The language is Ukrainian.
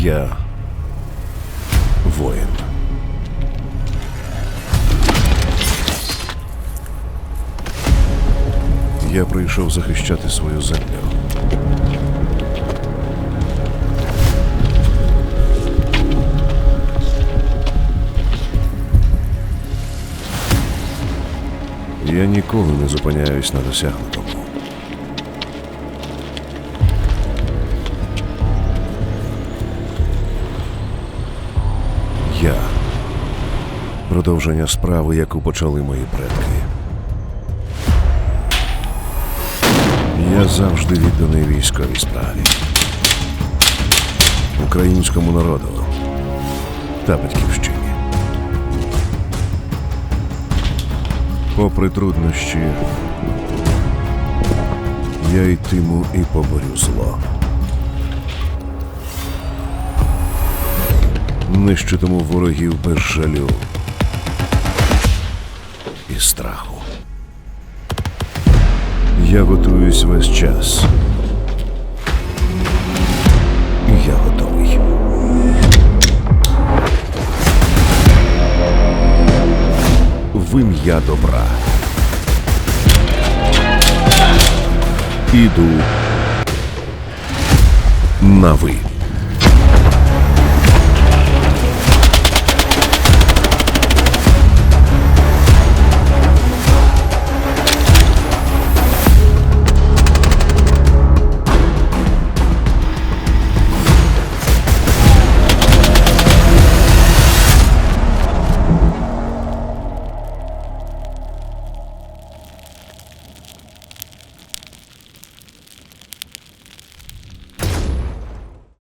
Я воїн. Я прийшов захищати свою землю. Я ніколи не зупиняюсь на досягнутому. Я продовження справи, яку почали мої предки. Я завжди відданий військовій справі, українському народу та батьківщині. Попри труднощі, я йтиму і поборю зло. Нищитиму ворогів без жалю і страху. Я готуюсь весь час. Я готовий. В ім'я добра. Іду на ви.